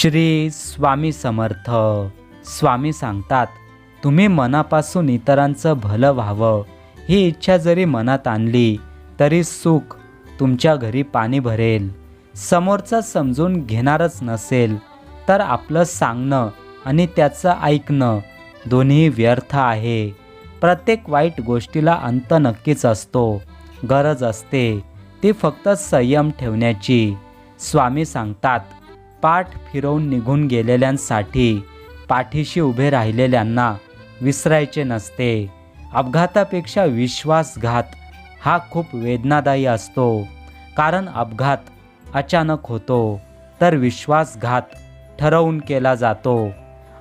श्री स्वामी समर्थ. स्वामी सांगतात तुम्ही मनापासून इतरांचं भलं व्हावं. ही इच्छा जरी मनात आणली तरी सुख तुमच्या घरी पाणी भरेल. समोरचा समजून घेणारच नसेल तर आपलं सांगणं आणि त्याचं ऐकणं दोन्ही व्यर्थ आहे. प्रत्येक वाईट गोष्टीला अंत नक्कीच असतो. गरज असते. ती फक्त संयम ठेवण्याची. स्वामी सांगतात पाठ फिरवून निघून गेलेल्यांसाठी पाठीशी उभे राहिलेल्यांना विसरायचे नसते. अपघातापेक्षा विश्वासघात हा खूप वेदनादायी असतो. कारण अपघात अचानक होतो तर विश्वासघात ठरवून केला जातो.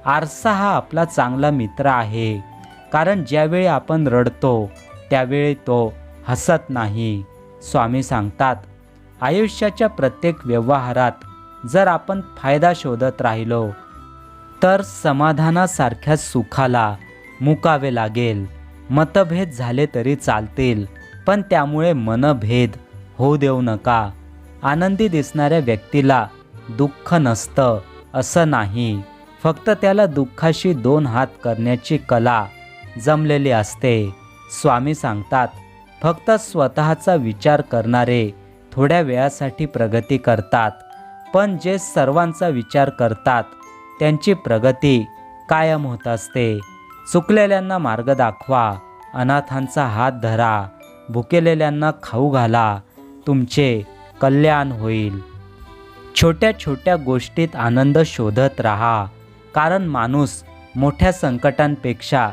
आरसा हा आपला चांगला मित्र आहे. कारण ज्यावेळी आपण रडतो त्यावेळी तो हसत नाही. स्वामी सांगतात आयुष्याच्या प्रत्येक व्यवहारात जर आपण फायदा शोधत राहिलो तर समाधानासारख्या सुखाला मुकावे लागेल. मतभेद झाले तरी चालतील पण त्यामुळे मनभेद होऊ देऊ नका. आनंदी दिसणाऱ्या व्यक्तीला दुःख नसतं असं नाही. फक्त त्याला दुःखाशी दोन हात करण्याची कला जमलेली असते. स्वामी सांगतात फक्त स्वतःचा विचार करणारे थोड्या वेळासाठी प्रगती करतात. पण जे सर्वांचा विचार करतात त्यांची प्रगती कायम होत असते. चुकलेल्यांना मार्ग दाखवा अनाथांचा हात धरा भुकेलेल्यांना खाऊ घाला तुमचे कल्याण होईल. छोट्या छोट्या गोष्टीत आनंद शोधत राहा कारण माणूस मोठ्या संकटांपेक्षा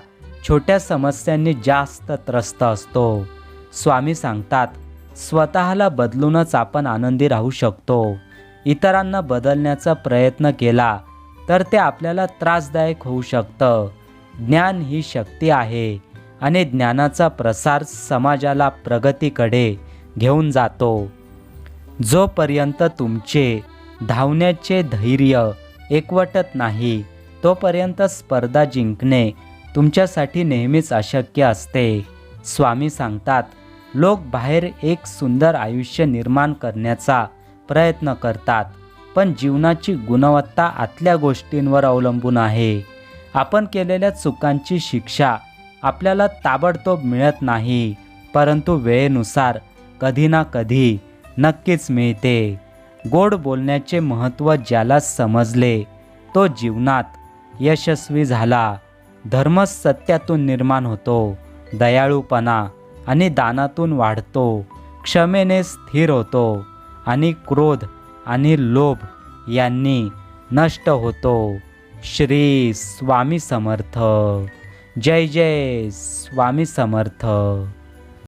छोट्या समस्यांनी जास्त त्रस्त असतो. स्वामी सांगतात स्वतःला बदलूनच आपण आनंदी राहू शकतो. इतरांना बदलण्याचा प्रयत्न केला तर ते आपल्याला त्रासदायक होऊ शकतं. ज्ञान ही शक्ती आहे आणि ज्ञानाचा प्रसार समाजाला प्रगतीकडे घेऊन जातो. जोपर्यंत तुमचे धावण्याचे धैर्य एकवटत नाही तोपर्यंत स्पर्धा जिंकणे तुमच्यासाठी नेहमीच अशक्य असते. स्वामी सांगतात लोक बाहेर एक सुंदर आयुष्य निर्माण करण्याचा प्रयत्न करतात पण जीवनाची गुणवत्ता आतल्या गोष्टींवर अवलंबून आहे. आपण केलेल्या चुकांची शिक्षा आपल्याला ताबडतोब मिळत नाही परंतु वेळेनुसार कधी ना कधी नक्कीच मिळते. गोड बोलण्याचे महत्त्व ज्याला समजले तो जीवनात यशस्वी झाला. धर्म सत्यातून निर्माण होतो दयाळूपणा आणि दानातून वाढतो क्षमेने स्थिर होतो. आणि क्रोध आणि लोभ यांनी नष्ट होतो. श्री स्वामी समर्थ. जय जय स्वामी समर्थ.